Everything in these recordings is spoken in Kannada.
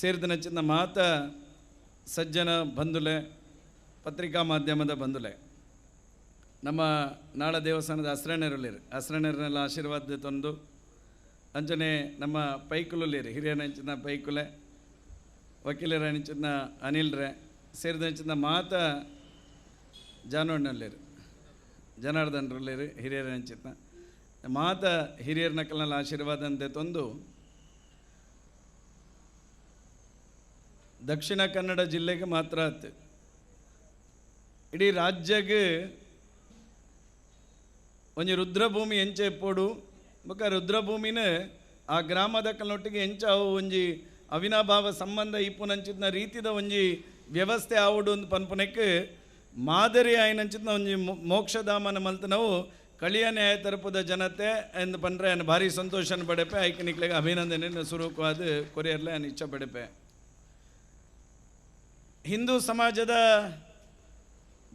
ಸೇರಿದ ಚಿನ್ನ ಮಾತ ಸಜ್ಜನ ಬಂಧುಲೆ, ಪತ್ರಿಕಾ ಮಾಧ್ಯಮದ ಬಂಧುಲೆ. ನಮ್ಮ ನಾಳ ದೇವಸ್ಥಾನದ ಹಸ್ರಣೆರಲ್ಲಿರಿ ಹಸ್ರಣೆರನೆಲ್ಲ ಆಶೀರ್ವಾದ ತಂದು ಅಂಚನೆ ನಮ್ಮ ಪೈಕುಲಲ್ಲಿರಿ ಹಿರಿಯ ನಂಚಿನ ಪೈಕುಲೆ, ವಕೀಲರ ನೆಂಚಿನ ಅನಿಲ್ರೆ, ಸೇರಿದ ನೆಂಚಿನ ಮಾತ ಜಾನೋಡ್ನಲ್ಲಿರಿ. ಜನಾರ್ದನರಲ್ಲಿರಿ, ಹಿರಿಯರ ನೆಂಚಿನ ಮಾತ ಹಿರಿಯರ ನಕಲ್ನಲ್ಲಿ ಆಶೀರ್ವಾದ ತಂದು ದಕ್ಷಿಣ ಕನ್ನಡ ಜಿಲ್ಲೆಗೆ ಮಾತ್ರ ಆತು. ಇಡೀ ರಾಜ್ಯಗೆ ಒಂಜಿ ರುದ್ರಭೂಮಿ ಎಂಚ ಎಪ್ಪೋಡು ಬೊಕ ರುದ್ರಭೂಮಿನ ಆ ಗ್ರಾಮದ ಕಲ್ಲೊಟ್ಟಿಗೆ ಎಂಚ ಅವು ಒಂಜಿ ಅವಿನಾಭಾವ ಸಂಬಂಧ ಇಪ್ಪುನಂಚಿನ ರೀತಿದ ಒಂಜಿ ವ್ಯವಸ್ಥೆ ಆವುಡು ಒಂದು ಪನ್ಪುನಕ್ಕೆ ಮಾದರಿ ಆಯ್ನಂಚಿನ ಒಂಜಿ ಮೋಕ್ಷಧಾಮನ ಮಲ್ತ ನಾವು ಕಳಿಯ ನ್ಯಾಯ ತರಪದ ಜನತೆ ಎಂದು ಪಂಡ್ರೆ ಭಾರಿ ಸಂತೋಷನ ಪಡೆಪೆ. ಐಕನಿಕ್ಲೆಗೆ ಅಭಿನಂದನೆ ಸುರೂಕವಾದ ಕೊರಿಯರ್ಲೆ ಇಚ್ಛೆ ಪಡೆಪೆ. ಹಿಂದೂ ಸಮಾಜದ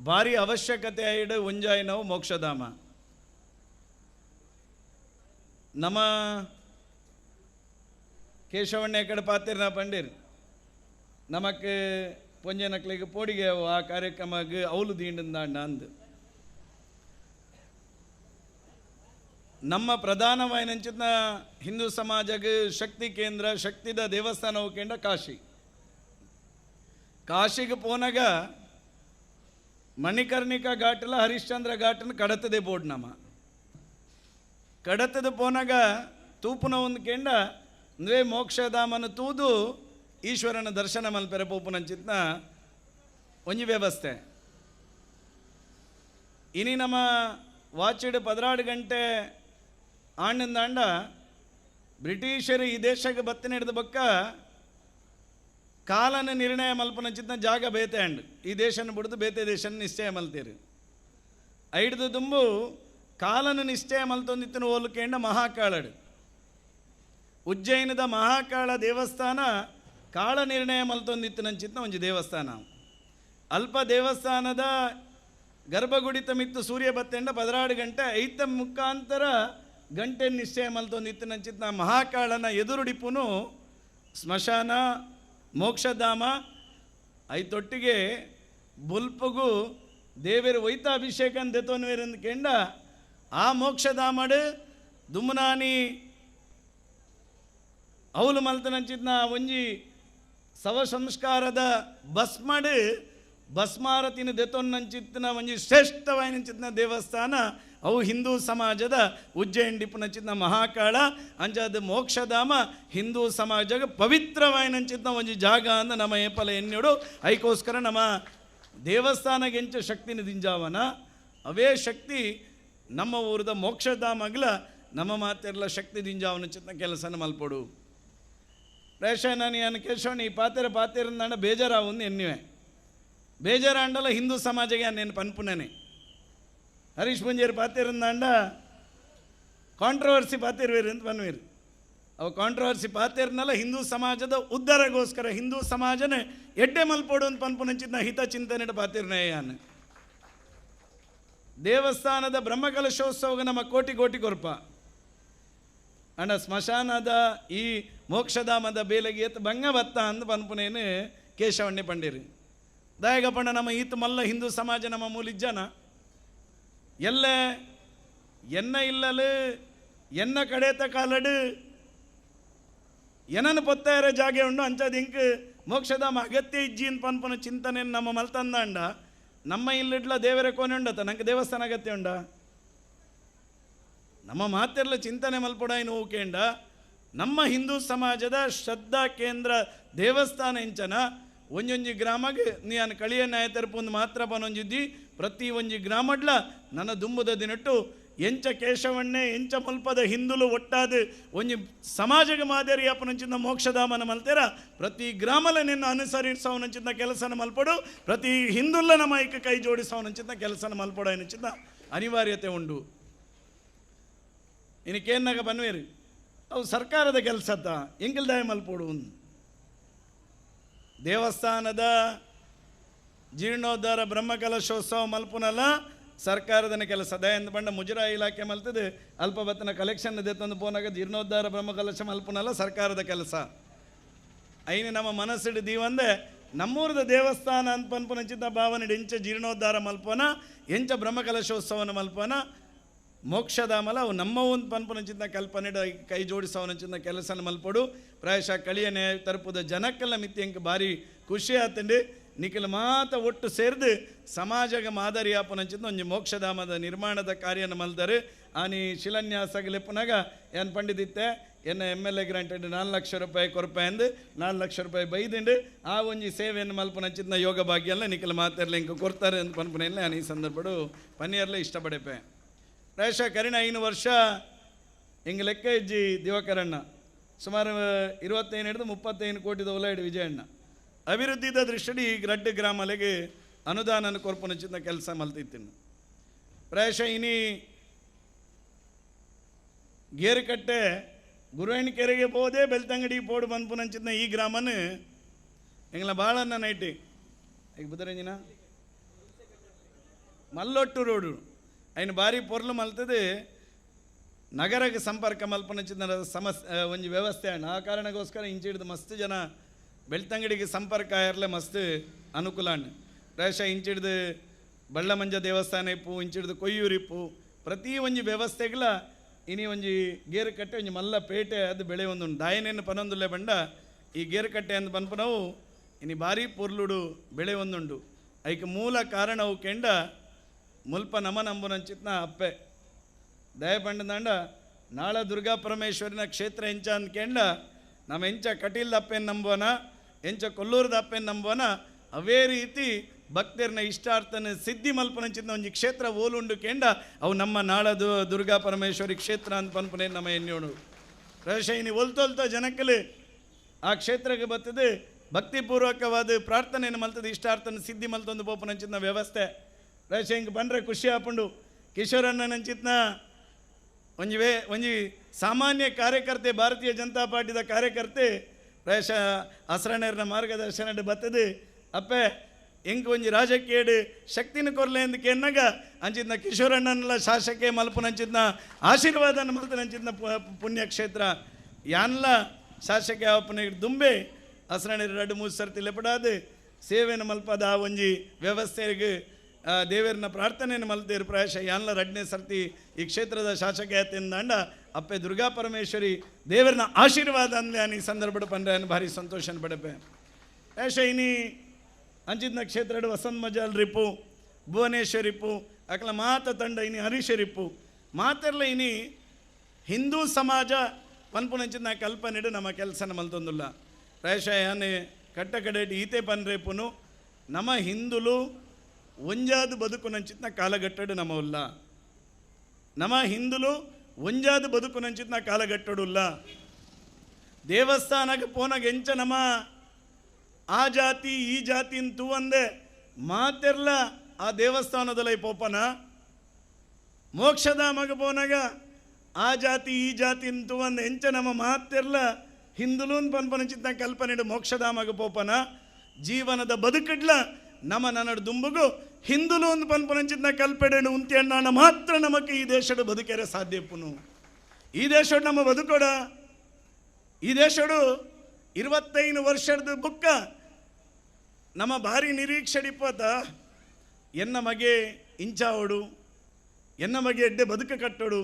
ಭಾರಿ ಅವಶ್ಯಕತೆ ಆಯ್ಡು ಒಂಜಾಯ್ ನಾವು ಮೋಕ್ಷಧಾಮ. ನಮ್ಮ ಕೇಶವಣ್ಣ ಕಡೆ ಪಾತ್ರ ನಾ ಪಂಡಿರ್ ನಮಕ್ ಪೊಂಜೆ ನಕ್ಲಿಗೆ ಪೋಡಿಗೆ ಆ ಕಾರ್ಯಕ್ರಮಕ್ಕೆ ಅವಲು ಅಂದು. ನಮ್ಮ ಪ್ರಧಾನವಾಯಿನಂಚಿನ ಹಿಂದೂ ಸಮಾಜಕ್ಕೆ ಶಕ್ತಿ ಕೇಂದ್ರ, ಶಕ್ತಿದ ದೇವಸ್ಥಾನವು ಕೇಂದ್ರ ಕಾಶಿ. ಕಾಶಿಗೆ ಪೋನಾಗ ಮಣಿಕರ್ಣಿಕಾ ಘಾಟಲ ಹರಿಶ್ಚಂದ್ರ ಘಾಟನ ಕಡತದೆ ಬೋರ್ಡ್ ನಮ್ಮ. ಕಡತದ ಪೋನಾಗ ತೂಪುನ ಒಂದು ಕೆಂಡ ಅಂದ್ರೆ ಮೋಕ್ಷಧಾಮನ ತೂದು ಈಶ್ವರನ ದರ್ಶನ ಮಲ್ಪೆರೆ ಪೋಪುನಂಚಿತ್ನ ಒಂಜಿ ವ್ಯವಸ್ಥೆ. ಇನಿ ನಮ್ಮ ವಾಚಿಡ್ ಪದರಾಡು ಗಂಟೆ ಆಂಡಿಂದಾಂಡ ಬ್ರಿಟಿಷರು ಈ ದೇಶಕ್ಕೆ ಬತ್ತಿನ ಹಿಡಿದ ಬಕ್ಕ ಕಾಲನ ನಿರ್ಣಯ ಮಲ್ಪನಂಚಿತ್ನ ಜಾಗ ಬೇತೆ ಅಂಡ್. ಈ ದೇಶನ ಬಿಡ್ದು ಬೇತೆ ದೇಶನ ನಿಶ್ಚಯ ಮಲ್ತೀರಿ. ಐಡ್ದು ದುಂಬು ಕಾಲನ ನಿಶ್ಚಯ ಮಲ್ತೊಂದಿತ್ತಿನ ಹೋಲಿಕೆಂಡ ಮಹಾಕಾಳಡು. ಉಜ್ಜಯಿನದ ಮಹಾಕಾಳ ದೇವಸ್ಥಾನ ಕಾಳ ನಿರ್ಣಯ ಮಲ್ತೊಂದಿತ್ತಿನಂಚಿತ್ನ ಒಂಜಿ ದೇವಸ್ಥಾನ. ಅಲ್ಪ ದೇವಸ್ಥಾನದ ಗರ್ಭಗುಡಿತ ಮಿತ್ತು ಸೂರ್ಯ ಬತ್ತೆಂಡ ಪದರಾಡು ಗಂಟೆ ಐತ ಮುಖಾಂತರ ಗಂಟೆ ನಿಶ್ಚಯ ಮಲ್ತೊಂದಿತ್ತಿನಂಚಿತ್ನ ಮಹಾಕಾಳನ ಎದುರುಡಿಪುನು ಸ್ಮಶಾನ ಮೋಕ್ಷಧಾಮ ಐತೊಟ್ಟಿಗೆ ಬುಲ್ಪಗು, ದೇವೇರು ವೈತಾಭಿಷೇಕ ದೆತೋನ್ವೇರಂದು ಕೆಂಡ, ಆ ಮೋಕ್ಷಧಾಮಡು ದುಮ್ನಾನಿ ಅವಲು ಮಲ್ತನಂಚಿದ್ನ ಒಂಜಿ ಸವ ಸಂಸ್ಕಾರದ ಭಸ್ಮಡ್ ಬಸ್ಮಾರತಿನ ದೆತೊನ್ನಂಚಿತ್ತಿನ ಒಂಜಿ ಶ್ರೇಷ್ಠವಾಯಿನಂಚಿತ್ನ ದೇವಸ್ಥಾನ. ಅವು ಹಿಂದೂ ಸಮಾಜದ ಉಜ್ಜಯಿನ್ ಡಿಪುನಂಚಿತ್ನ ಮಹಾಕಾಳ, ಅಂಜಾದ ಮೋಕ್ಷಧಾಮ, ಹಿಂದೂ ಸಮಾಜಕ್ಕೆ ಪವಿತ್ರವಾಯಿನಂಚಿತ್ನ ಒಂದು ಜಾಗ ಅಂದ ನಮ್ಮ ಏಪಲ ಎನ್ನಿಡು. ಐಕೋಸ್ಕರ ನಮ್ಮ ದೇವಸ್ಥಾನಗೆಂಚ ಶಕ್ತಿ ದಿಂಜಾವನ. ಅವೇ ಶಕ್ತಿ ನಮ್ಮ ಊರದ ಮೋಕ್ಷಧಾಮಗ್ಲ ನಮ್ಮ ಮಾತೆರ್ಲ ಶಕ್ತಿ ದಿಂಜಾವನ ಚಿತ್ನ ಕೆಲಸನ ಮಲ್ಪಡು. ರೇಷನಾನಿ ಈ ಕೇಶವನಿ ಪಾತೆರ ಬೇಜಾರ ಬೇಜಾರಾವು ಎನ್ನಿವೆ. ಅಂಡಲ್ಲ ಹಿಂದೂ ಸಮಾಜಗೆ ನೆನಪು ಪನ್ಪುನನೆ. ஹரீஷ் பூஞ்சேரி பார்த்துருந்தாண்டா ಕಾಂಟ್ರವರ್ಸಿ ಪಾತಿರ್ವೀರಿ ಅಂತ ಬನ್ವೀರಿ ಅವು ಕಾಂಟ್ರವರ್ಸಿ ಪಾತಿರ್ನಲ್ಲ ಹಿಂದೂ ಸಮಾಜದ ಉದ್ಧಾರಗೋಸ್ಕರ ಹಿಂದೂ ಸಮಾಜನೇ ಎಡ್ಡೆ ಮಲ್ಪೋಡು ಅಂತ ಪನ್ಪುನಂಚಿದ್ನ ಹಿತ ಚಿಂತನೆ ಪಾತಿರ್ನೇಯಾನ ದೇವಸ್ಥಾನದ ಬ್ರಹ್ಮಕಲಶೋತ್ಸವ ನಮ್ಮ ಕೋಟಿ ಕೋಟಿ ಕೊರ್ಪ. ಅಣ್ಣ, ಸ್ಮಶಾನದ ಈ ಮೋಕ್ಷಧಾಮದ ಬೇಲಗಿ ಎತ್ತ ಬಂಗ ಬತ್ತ ಅಂತ ಪನ್ಪುನೇನು ಕೇಶವಣ್ಣೆ ಪಂಡಿರಿ. ದಾಯಗಪ್ಪಣ್ಣ, ನಮ್ಮ ಈತ ಮಲ್ಲ ಹಿಂದೂ ಸಮಾಜ ನಮ್ಮ ಮೂಲಿಜ್ಜನ ಎಲ್ಲ, ಎನ್ನ ಇಲ್ಲಲು, ಎನ್ನ ಕಡೆತ ಕಾಲಡು ಏನನ್ನು ಪೊತ್ತಾಯರ ಜಾಗೆ ಉಂಡು, ಅಂಚದ ಇಂಕ್ ಮೋಕ್ಷದ ಅಗತ್ಯ ಇಜ್ಜಿ ಅಂತ ಪನ್ಪುನ ಚಿಂತನೆ ನಮ್ಮ ಮಲ್ತಂದಾಂಡ, ನಮ್ಮ ಇಲ್ಲಿಡ್ಲ ದೇವರ ಕೋಣೆ ಉಂಡತ, ನಂಗೆ ದೇವಸ್ಥಾನ ಅಗತ್ಯ ಉಂಡ. ನಮ್ಮ ಮಾತೆಲ್ಲ ಚಿಂತನೆ ಮಲ್ಪೊಡಾಯಿನ ಓಕೆಂಡ ನಮ್ಮ ಹಿಂದೂ ಸಮಾಜದ ಶ್ರದ್ಧಾ ಕೇಂದ್ರ ದೇವಸ್ಥಾನ ಇಂಚನ ಒಂಜೊಂಜಿ ಗ್ರಾಮಗೆ ನೀ ಅನ್ ಕಳಿಯ ನ್ಯಾಯ ತೆರಪೊಂದು ಮಾತ್ರ ಬನೊಂಜಿದ್ದಿ, ಪ್ರತಿ ಒಂಜಿ ಗ್ರಾಮಡ್ಲ ನನ್ನ ದುಂಬುದ ದಿನಟ್ಟು ಎಂಚ ಕೇಶವಣ್ಣೆ, ಎಂಚ ಮಲ್ಪದ ಹಿಂದುಲು ಒಟ್ಟಾದ ಒಂಜಿ ಸಮಾಜಗ ಮಾದರಿ ಅಪ್ಪನಂಚಿನ ಮೋಕ್ಷಧಾಮನ ಮಲ್ತೇರ, ಪ್ರತಿ ಗ್ರಾಮಲ ನಿನ್ನ ಅನುಸರಿಸವನಂಚಿನ ಕೆಲಸನ ಮಲ್ಪಡು, ಪ್ರತಿ ಹಿಂದುಲ್ಲ ನಮ್ಮ ಐಕ ಕೈ ಜೋಡಿಸವನಂಚಿನ ಕೆಲಸನ ಮಲ್ಪಡು ಎನ್ನಿಂಚಿನ ಅನಿವಾರ್ಯತೆ ಉಂಡು. ಇನ್ನಕೇನಾಗ ಬನ್ವೇರಿ? ಅವು ಸರ್ಕಾರದ ಕೆಲಸದ ಎಂಗಿಲ್ದಾಯ ಮಲ್ಪೋಡು ದೇವಸ್ಥಾನದ ಜೀರ್ಣೋದ್ಧಾರ ಬ್ರಹ್ಮಕಲಶೋತ್ಸವ ಮಲ್ಪುನಲ್ಲ, ಸರ್ಕಾರದ ಕೆಲಸ. ದಯಂದ ಬಂಡ ಮುಜರಾಯಿ ಇಲಾಖೆ ಮಲ್ತದೆ. ಅಲ್ಪಬತ್ತನ ಕಲೆಕ್ಷನ್ ತಂದು ಪೋನಾಗ ಜೀರ್ಣೋದ್ಧಾರ ಬ್ರಹ್ಮಕಲಶ ಮಲ್ಪುನಲ್ಲ, ಸರ್ಕಾರದ ಕೆಲಸ. ಐನು ನಮ್ಮ ಮನಸ್ಸಿಡು ದೀವಂದೆ, ನಮ್ಮೂರದ ದೇವಸ್ಥಾನ ಅಂತ ಚಿಂತ ಭಾವನೆ ಎಂಚ ಜೀರ್ಣೋದ್ಧಾರ ಮಲ್ಪನ ಎಂಚ ಬ್ರಹ್ಮಕಲಶೋತ್ಸವನ ಮಲ್ಪನ ಮೋಕ್ಷಧಾಮಲ ಅವು ನಮ್ಮ ಒಂದು ಪನ್ಪುನಂಚಿದ್ದ ಕಲ್ಪನೆ ಕೈ ಜೋಡಿಸವನಂಚಿದ್ದ ಕೆಲಸನ ಮಲ್ಪಡು. ಪ್ರಾಯಶಃ ಕಳಿಯನೆ ತರ್ಪದ ಜನಕ್ಕೆಲ್ಲ ಮಿತ್ಯಂಕ ಭಾರಿ ಖುಷಿ ಆತಂಡಿ. ನಿಖಿಲ ಮಾತ ಒಟ್ಟು ಸೇರಿದು ಸಮಾಜಗ ಮಾದರಿ ಆಪನಂಚಿದ್ದ ಒಂದು ಮೋಕ್ಷಧಾಮದ ನಿರ್ಮಾಣದ ಕಾರ್ಯನ ಮಲ್ದರು. ಆನಿ ಶಿಲಾನ್ಯಾಸಗಲಿಪ್ಪನಾಗ ಏನು ಪಂಡಿದಿತ್ತೆ ಎನ್ನ ಎಂ ಎಲ್ ಎ ಗ್ರಾಂಟೆಡ್ ನಾಲ್ಕು ಲಕ್ಷ ರೂಪಾಯಿ ಕೊರಪಾಯಂದು ನಾಲ್ಕು ಲಕ್ಷ ರೂಪಾಯಿ ಬೈದಿಂಡು. ಆ ಒಂಜಿ ಸೇವೆಯನ್ನು ಮಲ್ಪನಂಚಿದ್ದ ಯೋಗ ಭಾಗ್ಯ ಎಲ್ಲ ನಿಖಿಲ ಮಾತಾಡಲಿ ಹಿಂಗೆ ಕೊಡ್ತಾರೆ ಅಂತ ಪನ್ಪನೆಲ್ಲ ನಾನು ಈ ಸಂದರ್ಭಡು. ಪನ್ನೀರ್ಲೆ ಇಷ್ಟಪಡೆಪೆ. ಪ್ರಾಯಶಃ ಕರಿಣ ಐನು ವರ್ಷ ಹಿಂಗೆ ಲೆಕ್ಕ ಇಜ್ಜಿ ದಿವಕರಣ್ಣ. ಸುಮಾರು ಇರುವತ್ತೈನು ಹಿಡಿದು ಮುಪ್ಪತ್ತೈದು ಕೋಟಿದ ಒಲಾಯ್ಡು ವಿಜಯಣ್ಣ. ಅಭಿವೃದ್ಧಿದ ದೃಷ್ಟಿಡಿ ಈ ರಡ್ಡು ಗ್ರಾಮಲೆಗೆ ಅನುದಾನನ ಕೊರ್ಪುನಚಿಂದ ಕೆಲಸ ಮಲ್ತಿತ್ತಿನ ಪ್ರಾಯಶಃ ಇನಿ ಗೇರುಕಟ್ಟೆ ಗುರುವಣಿಕೆರೆಗೆ ಹೋದೆ ಬೆಳ್ತಂಗಡಿ ಪೋಡು ಬಂದ್ಪುನಂಚಿದ್ನ ಈ ಗ್ರಾಮನ ಎಂಗ್ಲ ಭಾಳನ್ನ ನೈಟಿ. ಈಗ ಬುದ್ಧರಂಜಿನ. ಮಲ್ಲೊಟ್ಟು ರೋಡು. ఆయన ಭಾರಿ ಪೊರ್ಲು ಮಲ್ತದೆ ನಗರಕ್ಕೆ ಸಂಪರ್ಕ ಮಲ್ಪನಚಿದ ಸಮಸ್ ಆ, ಒಂಜಿ ವ್ಯವಸ್ಥೆ ಅಣ್ಣ ಆ ಕಾರಣಕ್ಕೋಸ್ಕರ ಇಂಚಿಡ್ದು ಮಸ್ತ್ ಜನ ಬೆಳ್ತಂಗಡಿಗೆ ಸಂಪರ್ಕ ಆಯರ್ಲೆ ಮಸ್ತ್ ಅನುಕೂಲ ಅಣ್ಣ ಪ್ರಾಯಶಃ ಇಂಚಿಡ್ದು ಬಳ್ಳಮಂಜ ದೇವಸ್ಥಾನ ಇಪ್ಪು ಇಂಚಿಡ್ದು ಕೊಯ್ಯೂರು ಇಪ್ಪು ಪ್ರತಿ ಒಂಜಿ ವ್ಯವಸ್ಥೆಗಳ ಇನಿ ಒಂಜಿ ಗೇರು ಕಟ್ಟೆ ಒಂಜಿ ಮಲ್ಲ ಪೇಟೆ ಅದು ಬೆಳೆ ಒಂದು ದಾಯನೇನು ಪನೊಂದುಲ್ಲೆ ಬಂಡ ಈ ಗೇರು ಕಟ್ಟೆ ಅಂತ ಪನ್ಪನವು ಇನಿ ಭಾರಿ ಪೊರ್ಲುಡು ಬೆಳೆ ಒಂದುಂಡು ಐಕ್ ಮೂಲ ಕಾರಣವು ಕೆಂಡ ಮುಲ್ಪ ನಮ ನಂಬುನಂಚಿತ್ನ ಅಪ್ಪೆ. ದಯಪಂಡದಂಡ ನಾಳ ದುರ್ಗಾ ಪರಮೇಶ್ವರಿನ ಕ್ಷೇತ್ರ ಎಂಚ ಅಂದ್ಕೆಂಡ ನಮ್ಮ ಎಂಚ ಕಟೀಲ್ದ ಅಪ್ಪೆನ್ ನಂಬೋನ ಎಂಚ ಕೊಲ್ಲೂರದ ಅಪ್ಪೆನ್ ನಂಬೋನ ಅವೇ ರೀತಿ ಭಕ್ತರನ್ನ ಇಷ್ಟಾರ್ಥನ ಸಿದ್ಧಿ ಮಲ್ಪನಂಚಿದ್ನ ಒಂಜಿ ಕ್ಷೇತ್ರ ಓಲುಂಡು ಕೆಂಡ, ಅವು ನಮ್ಮ ನಾಳದು ದುರ್ಗಾ ಪರಮೇಶ್ವರಿ ಕ್ಷೇತ್ರ ಅಂತ ಪನ್ಪನೆ ನಮ್ಮ ಎನ್ನೋಣ ರಶೈನಿ ಒಲ್ತೊಲ್ತ ಜನಕ್ಕಲೆ ಆ ಕ್ಷೇತ್ರಕ್ಕೆ ಬರ್ತದೆ ಭಕ್ತಿಪೂರ್ವಕವಾದ ಪ್ರಾರ್ಥನೆಯನ್ನು ಮಲ್ತದೆ, ಇಷ್ಟಾರ್ಥನ ಸಿದ್ಧಿ ಮಲ್ತೊಂದು ಪೋಪನಂಚಿನ ವ್ಯವಸ್ಥೆ. ರಶ ಹಿಂಗೆ ಬಂದರೆ ಖುಷಿ ಆಪುಂಡು ಕಿಶೋರಣ್ಣನಂಚಿತ್ನ ಒಂಜಿ ವೇ ಒಂಜಿ ಸಾಮಾನ್ಯ ಕಾರ್ಯಕರ್ತೆ, ಭಾರತೀಯ ಜನತಾ ಪಾರ್ಟಿದ ಕಾರ್ಯಕರ್ತೆ ಪ್ರಾಯಶಃ ಹಸ್ರಣರ್ನ ಮಾರ್ಗದರ್ಶನ ಬತ್ತದೆ. ಅಪ್ಪೆ ಎಂಕ್ ಒಂಜಿ ರಾಜಕೀಯ ಶಕ್ತಿನ ಕೊರಲೆ ಎಂದಕ್ಕೆ ಎನ್ನಗ ಅಂಚಿದ್ನ ಕಿಶೋರಣ್ಣನೆಲ್ಲ ಶಾಸಕೆ ಆಶೀರ್ವಾದ ಆಶೀರ್ವಾದನ ಪುಣ್ಯ ಪುಣ್ಯಕ್ಷೇತ್ರ. ಯಾನ್ಲ ಶಾಸಕ ಅಪ್ಪನ ದುಂಬೆ ಹಸ್ರಣರ್ ಎರಡು ಮೂರು ಸರ್ತಿ ಲೆಪಡಾದ ಸೇವೆನ ಮಲ್ಪದ ಆ ಒಂಜಿ ವ್ಯವಸ್ಥೆಗೆ ದೇವರನ್ನ ಪ್ರಾರ್ಥನೆಯನ್ನು ಮಲ್ತೇರು ಪ್ರಾಯಶ ಯಾನ್ಲ ರಡ್ನೇ ಸರ್ತಿ ಈ ಕ್ಷೇತ್ರದ ಶಾಸಕ ಶಾಸಕತೆಯಿಂದ ಅಪ್ಪೆ ದುರ್ಗಾ ಪರಮೇಶ್ವರಿ ದೇವರನ್ನ ಆಶೀರ್ವಾದ ಅಂದ್ಲೆ ಈ ಸಂದರ್ಭ ಪಂದ್ರೆ ಅನ್ ಭಾರಿ ಸಂತೋಷನ ಪಡಪೆ. ಪ್ರಾಯಶಃ ಇನಿ ಅಂಚಿದ್ನ ಕ್ಷೇತ್ರ ವಸಂತ ಮಜಾಲ್ ರಿಪು ಭುವನೇಶ್ವರಿಪ್ಪು ಅಕಲ ಮಾತ ತಂಡ ಇನಿ ಹರೀಶರಿಪ್ಪು ಮಾತೆರ್ಲ ಇನಿ ಹಿಂದೂ ಸಮಾಜ ಪನ್ಪುನಂಚಿನ ಕಲ್ಪನೆಡು ನಮ್ಮ ಕೆಲಸನ ಮಲ್ತೊಂದುಲ್ಲ. ಪ್ರಾಯಶ ಯಾನೆ ಕಟ್ಟ ಈತೆ ಪನ್ರೇಪುನು, ನಮ್ಮ ಹಿಂದುಲು ಒಂಜಾದ ಬದುಕುನಂಚಿತ್ನ ಕಾಲಗಟ್ಟಡು ನಮ ಉಲ್ಲ ನಮ ಹಿಂದುಲು ಒಂಜಾದ ಬದುಕುನಂಚಿತ್ನ ಕಾಲಗಟ್ಟಡುಲ್ಲ ದೇವಸ್ಥಾನಕ್ಕೆ ಪೋನಾಗ ಎಂಚ ನಮ ಆ ಜಾತಿ, ಈ ಜಾತಿ ಅಂತೂ ಅಂದೆ ಮಾತೆರ್ಲ ಆ ದೇವಸ್ಥಾನದಲ್ಲಿ ಪೋಪನ. ಮೋಕ್ಷಧಾಮಗ ಪೋನಾಗ ಆ ಜಾತಿ, ಈ ಜಾತಿ ಅಂತೂ ಒಂದು. ಎಂಚ ನಮ್ಮ ಮಾತೆರ್ಲ ಹಿಂದುಲೂನ್ ಪನ್ಪನಚಿತ್ತ ಕಲ್ಪನೆ ಮೋಕ್ಷಧಾಮಗ ಪೋಪನ. ಜೀವನದ ಬದುಕಡ್ಲ ನಮ್ಮ ನನಡು ದುಂಬುಗು, ಹಿಂದುಲು ಒಂದು ಪನ್ಪನಚಿತ್ತ ಕಲ್ಪೆಡೆನು, ಉಂತ್ಯಣ್ಣ ಮಾತ್ರ ನಮಕ್ಕೆ ಈ ದೇಶದ ಬದುಕೆರೆ ಸಾಧ್ಯಪುನು. ಈ ದೇಶ ನಮ್ಮ ಬದುಕೋಡ. ಈ ದೇಶಡು ಇರುವತ್ತೈದು ವರ್ಷದ ಬುಕ್ಕ ನಮ್ಮ ಭಾರಿ ನಿರೀಕ್ಷೆಡಿಪ್ಪತ ಎನ್ನ ಮಗೆ ಇಂಚಾವಡು ಎನ್ನ ಮಗೆ ಎಡ್ಡೆ ಬದುಕ ಕಟ್ಟೋಡು,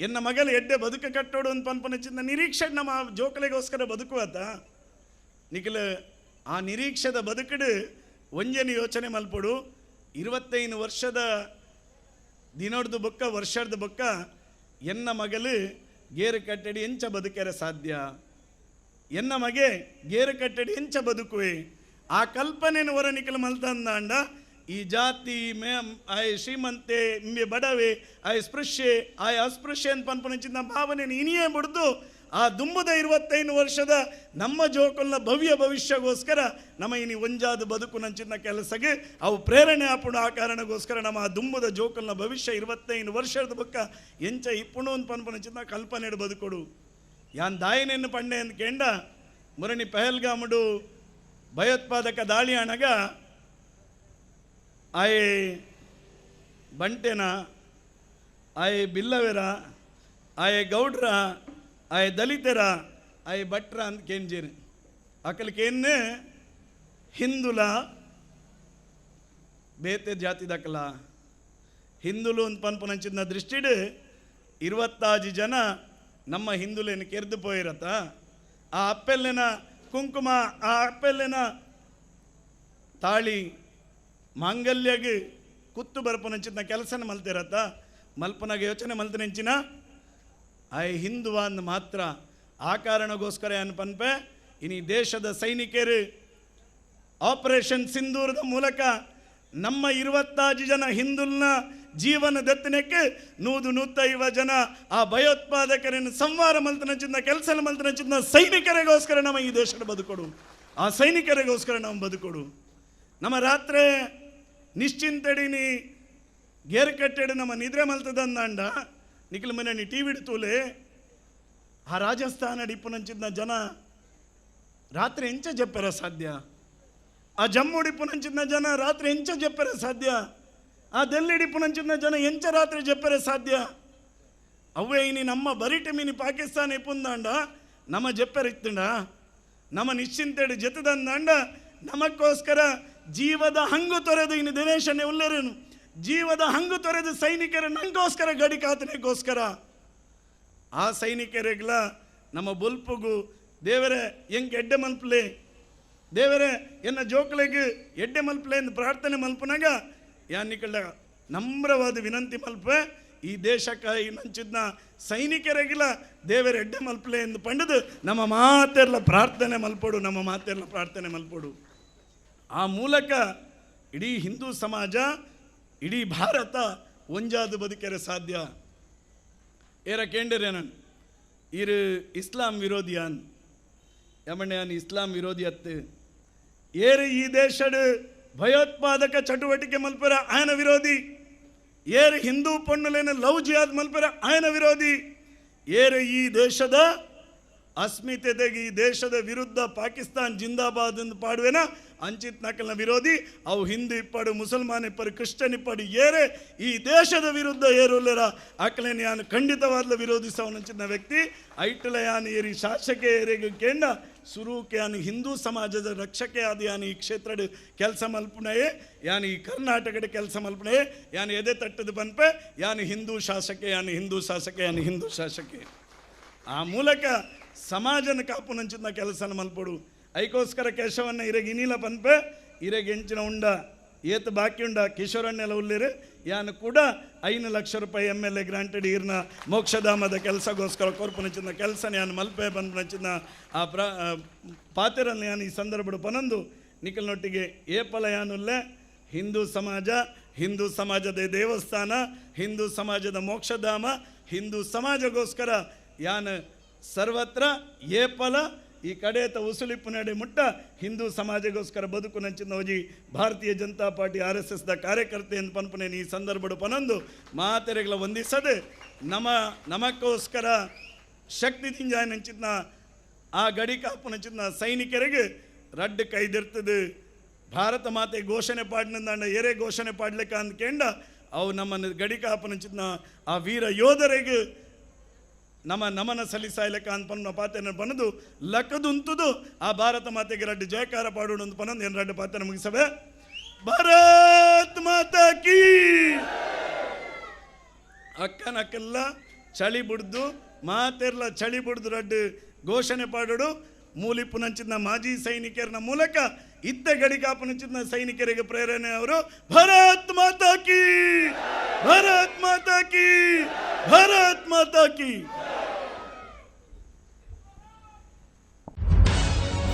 ಎನ್ನ ಮಗಲ ಎಡ್ಡೆ ಬದುಕ ಕಟ್ಟೋಡು ಅಂತ ಪನ್ಪನಚಿಂದ ನಿರೀಕ್ಷೆ ನಮ್ಮ ಜೋಕಲೆಗೋಸ್ಕರ ಬದುಕುವತ್ತ ನಿಖಿಲ, ಆ ನಿರೀಕ್ಷೆದ ಬದುಕಡು ಒಂಜನೆ ಯೋಚನೆ ಮಲ್ಪಡು. ಇರುವತ್ತೈದು ವರ್ಷದ ದಿನೋಡ್ದು ಬೊಕ್ಕ ವರ್ಷದ ಬೊಕ್ಕ, ಎನ್ನ ಮಗಲು ಗೇರು ಕಟ್ಟಡಿ ಎಂಚ ಬದುಕೆರೆ ಸಾಧ್ಯ. ಎನ್ನ ಮಗೆ ಗೇರು ಕಟ್ಟಡಿ ಎಂಚ ಬದುಕುವೆ. ಆ ಕಲ್ಪನೆಯನ್ನು ಹೊರ ನಿಖಲು ಮಲ್ತಂದಾಂಡ ಈ ಜಾತಿ, ಮೇ, ಆಯ್ ಶ್ರೀಮಂತೆ, ಇಂಬೆ ಬಡವೆ, ಆಯ್ ಸ್ಪೃಶ್ಯೆ, ಆಯ್ ಅಸ್ಪೃಶ್ಯೆ ಅಂತ ಪನ್ಪನಚಿನ ಭಾವನೆಯನ್ನು ಇನಿಯೇ ಬಿಡ್ದು ಆ ದುಂಬದ ಇರುವತ್ತೈದು ವರ್ಷದ ನಮ್ಮ ಜೋಕಲ್ನ ಭವ್ಯ ಭವಿಷ್ಯಗೋಸ್ಕರ ನಮ್ಮ ಇನಿ ಒಂಜಾದ ಬದುಕು ನಂಚಿನ ಕೆಲಸಗೆ ಅವು ಪ್ರೇರಣೆ ಆಪುಣ ಆ ಕಾರಣಗೋಸ್ಕರ ನಮ್ಮ ಆ ದುಂಬದ ಜೋಕಲ್ನ ಭವಿಷ್ಯ ಇರುವತ್ತೈದು ವರ್ಷದ ಬಕ್ಕ ಎಂಚ ಇಪ್ಪುಣು ಅಂತ ಪನ್ಪನಚಿನ ಕಲ್ಪನೆ ಬದುಕೊಡು. ಯಾನ್ ದಾಯನೆನ್ನು ಪಂಡೆ ಅಂತ ಕೇಂಡ ಮುರಣಿ ಪಹಲ್ಗಾಮಡು ಭಯೋತ್ಪಾದಕ ದಾಳಿ ಅಣಗ ಆಯ್ ಬಂಟೆನ, ಆಯ್ ಬಿಲ್ಲವೆರ, ಆಯ್ ಗೌಡ್ರ ಆಯ್ ದಲಿತರ ಆಯ್ ಭಟ್ರ ಅಂತ ಅಕಲ್ ಅಕಲ್ಕೇನು ಹಿಂದುಲ ಬೇತೆ ಜಾತಿ ದಕ್ಕಲ ಹಿಂದುಲು ಅಂತ ಪನ್ಪುನಂಚಿನ ದೃಷ್ಟಿಡ್ ಇರುವತ್ತಾಜಿ ಜನ ನಮ್ಮ ಹಿಂದುಲೇನು ಕೆರೆದು ಪೋಯಿರತ್ತ. ಆ ಅಪ್ಪೆಲ್ಲಿನ ಕುಂಕುಮ, ಆ ಅಪ್ಪೆಲ್ಲಿನ ತಾಳಿ ಮಾಂಗಲ್ಯಗೆ ಕುತ್ತು ಬರ್ಪನಂಚಿದ್ನ ಕೆಲಸನ ಮಲ್ತಿರತ್ತ. ಮಲ್ಪನಾಗ ಯೋಚನೆ ಮಲ್ತಿನಂಚಿನ ಐ ಹಿಂದುವ ಅಂದ್ ಮಾತ್ರ. ಆ ಕಾರಣಗೋಸ್ಕರ ಏನು ಪನ್ಪೆ? ಇನಿ ದೇಶದ ಸೈನಿಕರು ಆಪರೇಷನ್ ಸಿಂಧೂರದ ಮೂಲಕ ನಮ್ಮ ಇರುವತ್ತಾಜು ಜನ ಹಿಂದುಲ್ನ ಜೀವನ ದತ್ತನಕ್ಕೆ ನೂದು ನೂತ್ತೈವ ಜನ ಆ ಭಯೋತ್ಪಾದಕರನ್ನು ಸಂವಾರ ಮಲ್ತನಚಿಂದ ಕೆಲಸ ಮಲ್ತನಚಿಂದ ಸೈನಿಕರಿಗೋಸ್ಕರ ನಮ್ಮ ಈ ದೇಶದ ಬದುಕೊಡು. ಆ ಸೈನಿಕರಿಗೋಸ್ಕರ ನಾವು ಬದುಕೊಡು. ನಮ್ಮ ರಾತ್ರಿ ನಿಶ್ಚಿಂತಡಿನಿ ಗೇರ್ ಕಟ್ಟೆಡು ನಮ್ಮ ನಿದ್ರೆ ಮಲ್ತದಂದಾಂಡ ನಿಖಿಲ್ ಮನೆ టీవీ ತೂಲೆ ಆ ರಾಜಸ್ಥಾನ ಡಿಪ್ಪುನಂಚಿದ್ನ ಜನ ರಾತ್ರಿ ಎಂಚ ಜಪ್ಪರ ಸಾಧ್ಯ? ಆ ಜಮ್ಮು ಡಿಪ್ಪುನಂಚಿದ್ನ ಜನ ರಾತ್ರಿ ಎಂಚ ಜಪ್ಪರ ಸಾಧ್ಯ? ಆ ದೆಲ್ಲಿ ಡಿಪ್ಪುನಂಚಿದ್ನ ಜನ ಎಂಚ ರಾತ್ರಿ ಜಪ್ಪರ ಸಾಧ್ಯ? ಅವೇ ಇನಿ ನಮ್ಮ ಬರಿಟೆ ಮೀನಿ ಪಾಕಿಸ್ತಾನ ಇಪ್ಪುಂದಾಂಡ ನಮ್ಮ ಜಪ್ಪರ ಇತ್ತಂಡ. ನಮ್ಮ ನಿಶ್ಚಿಂತೆಡು ಜತದಂದಾಂಡ ನಮಕ್ಕೋಸ್ಕರ ಜೀವದ ಹಂಗು ತೊರೆದು ಇನ್ನು ದಿನೇಶನೇ ಉಲ್ಲೇರೇನು? ಜೀವದ ಹಂಗು ತೊರೆದ ಸೈನಿಕರ ನಂಗೋಸ್ಕರ, ಗಡಿ ಕಾತನೆಗೋಸ್ಕರ ಆ ಸೈನಿಕರೆಗ್ಲ ನಮ್ಮ ಬುಲ್ಪುಗು, ದೇವರೇ, ಹೆಂಗೆ ಎಡ್ಡೆ ಮಲ್ಪಲೆ? ದೇವರೇ, ಎನ್ನ ಜೋಕ್ಲೆಗೆ ಎಡ್ಡೆ ಮಲ್ಪಲೆ ಎಂದು ಪ್ರಾರ್ಥನೆ ಮಲ್ಪನಾಗ ಯಾನಿಕಳ್ಳ ನಮ್ರವಾದ ವಿನಂತಿ ಮಲ್ಪೆ ಈ ದೇಶಕ್ಕೆ ನಂಚಿದ್ನ ಸೈನಿಕರಿಗಿಲ್ಲ ದೇವರ ಎಡ್ಡೆ ಮಲ್ಪಲೆ ಎಂದು ಪಂಡದು ನಮ್ಮ ಮಾತೆಲ್ಲ ಪ್ರಾರ್ಥನೆ ಮಲ್ಪಡು, ನಮ್ಮ ಮಾತೆಲ್ಲ ಪ್ರಾರ್ಥನೆ ಮಲ್ಪಡು. ಆ ಮೂಲಕ ಇಡೀ ಹಿಂದೂ ಸಮಾಜ ಇಡೀ ಭಾರತ ಒಂಜಾದು ಬದುಕರೆ ಸಾಧ್ಯ. ಏರ ನಾನು ಇರು ಇಸ್ಲಾಂ ವಿರೋಧಿಯಾನ್. ಯಮಣ್ಯಾನ್ ಇಸ್ಲಾಂ ವಿರೋಧಿ ಅತ್ತು ಏರು ಈ ದೇಶಡ್ ಭಯೋತ್ಪಾದಕ ಚಟುವಟಿಕೆ ಮಲ್ಪರ ಆಯನ ವಿರೋಧಿ. ಏರು ಹಿಂದೂ ಪಣ್ಣಲೇನ ಲವ್ ಜಿಯಾದ್ ಮಲ್ಪರ ಆಯನ ವಿರೋಧಿ. ಏರು ಈ ದೇಶದ ಅಸ್ಮಿತೆತೆಗೆ ಈ ದೇಶದ ವಿರುದ್ಧ ಪಾಕಿಸ್ತಾನ್ ಜಿಂದಾಬಾದ್ ಎಂದು ಪಾಡುವೆನ? ಅಂಚಿತ್ ನಕಲ್ನ ವಿರೋಧಿ, ಅವು ಹಿಂದೂ ಇಪ್ಪಡು, ಮುಸಲ್ಮಾನ್ ಇಪ್ಪಡು ಕ್ರಿಶ್ಚನ್ ಇಪ್ಪಡು, ಏರೆ ಈ ದೇಶದ ವಿರುದ್ಧ ಏರುಲ್ಲರ ಅಕಲೇನ ಯಾನು ಖಂಡಿತವಾದ್ಲ ವಿರೋಧಿಸವನಂಚಿನ ವ್ಯಕ್ತಿ. ಐಟಲ ಯಾನು ಏರಿ ಶಾಸಕ ಏರಿಗೆ ಕೇಂಡ ಸುರೂಕೆ ಯಾನು ಹಿಂದೂ ಸಮಾಜದ ರಕ್ಷಕೆ ಆದ ಯಾನು ಈ ಕ್ಷೇತ್ರದ ಕೆಲಸ ಮಲ್ಪನೆಯೇ ಯಾನು ಈ ಕರ್ನಾಟಕದ ಕೆಲಸ ಮಲ್ಪನೆಯೇ ಯಾನು ಎದೆ ತಟ್ಟದ ಬನ್ಪೆ, ಯಾನು ಹಿಂದೂ ಶಾಸಕೆ, ಯಾನು ಹಿಂದೂ ಶಾಸಕ, ಯಾನು ಹಿಂದೂ ಶಾಸಕೆ. ಆ ಮೂಲಕ ಸಮಾಜನ ಕಾಪುನಂಚಿನ ಕೆಲಸನ ಮಲ್ಪಡು. ಐಕೋಸ್ಕರ ಕೇಶವನ್ನ ಇರಗೆ ಇನಿಲ ಪನ್ಪೆ, ಇರಗೆ ಎಂಚಿನ ಉಂಡ, ಏತ್ ಬಾಕಿ ಉಂಡ ಕಿಶೋರಣ್ಣೆಲ್ಲ ಉಲ್ಲಿರಿ ಯಾನು ಕೂಡ ಐನು ಲಕ್ಷ ರೂಪಾಯಿ ಎಂ ಎಲ್ ಎ ಗ್ರಾಂಟೆಡ್ ಇರ್ನ ಮೋಕ್ಷಧಾಮದ ಕೆಲಸಗೋಸ್ಕರ ಕೊರ್ಪುನಂಚಿನ ಕೆಲಸ ಯಾನು ಮಲ್ಪೆ ಬಂದ್ನಂಚಿನ ಆ ಪ್ರ ಪಾತ್ರರಲ್ಲಿ ಯಾನು ಈ ಸಂದರ್ಭಡು ಪನೊಂದು ನಿಖಲ್ನೊಟ್ಟಿಗೆ ಏಪಲ ಯಾನುಲ್ಲೆ, ಹಿಂದೂ ಸಮಾಜ, ಹಿಂದೂ ಸಮಾಜದ ದೇವಸ್ಥಾನ, ಹಿಂದೂ ಸಮಾಜದ ಮೋಕ್ಷಧಾಮ, ಹಿಂದೂ ಸಮಾಜಗೋಸ್ಕರ ಯಾನು ಸರ್ವತ್ರ ಏಪಲ ಈ ಕಡೆತ ಉಸುಲಿಪ್ಪು ನಡೆ ಮುಟ್ಟ ಹಿಂದೂ ಸಮಾಜಗೋಸ್ಕರ ಬದುಕು ನಂಚಿನ ಹೋಜಿ Bharatiya Janata party R S ಎಸ್ದ ಕಾರ್ಯಕರ್ತೆ ಎಂದು ಪನ್ಪನೆ ಈ ಸಂದರ್ಭಡು ಪನೊಂದು ಮಾತೆರೆಗಳ ವಂದಿಸದೆ ನಮ ನಮಕ್ಕೋಸ್ಕರ ಶಕ್ತಿ ತಿಂಜಾಯ ನಂಚಿದ್ನ, ಆ ಗಡಿ ಕಾಪು ನಂಚಿದ್ನ ಸೈನಿಕರಿಗೆ ರಡ್ಡು ಕೈದಿರ್ತದೆ ಭಾರತ ಮಾತೆ ಘೋಷಣೆ ಪಾಡಿನಿಂದ ಎರೆ ಘೋಷಣೆ ಪಾಡ್ಲಿಕ್ಕ ಅಂದ್ಕೇಂಡ ಅವು ನಮ್ಮನ್ನು ಗಡಿ ಕಾಪು ನಂಚಿದ್ನ ಆ ವೀರ ಯೋಧರಿಗೆ ನಮ್ಮ ನಮನ ಸಲ್ಲಿಸಾಯ್ಲಕ್ಕ ಅಂತ ಪನ್ನ ಪಾತೆನ ಪನದು ಲಕ್ಕದುಂತುದು ಆ ಭಾರತ ಮಾತೆಗೆ ರಡ್ಡು ಜಯಕಾರ ಪಾಡೋಣ ಅಂತ ಪನೊಂದು ಏನು ರಡ್ಡು ಪಾತೆನ ಮುಗಿಸವೆ. ಭಾರತ್ ಮಾತಾ ಕೀ! ಅಕ್ಕನಕ್ಕೆಲ್ಲ ಚಳಿ ಬಿಡ್ದು, ಮಾತೆರ್ಲ ಚಳಿ ಬಿಡ್ದು ರಡ್ಡು ಘೋಷಣೆ ಪಾಡೋಡು. ಮೂಲಿಪ್ಪು ಮಾಜಿ ಸೈನಿಕರನ ಮೂಲಕ, ಇತ್ತ ಗಡಿ ಕಾಪು ನಂಚಿನ ಸೈನಿಕರಿಗೆ ಪ್ರೇರಣೆ ಅವರು, ಭರತ್ ಮಾತಾ ಕೀ! ಭರತ್ ಮಾತಾ ಕೀ! ಭರತ್ ಮಾತಾ ಕೀ!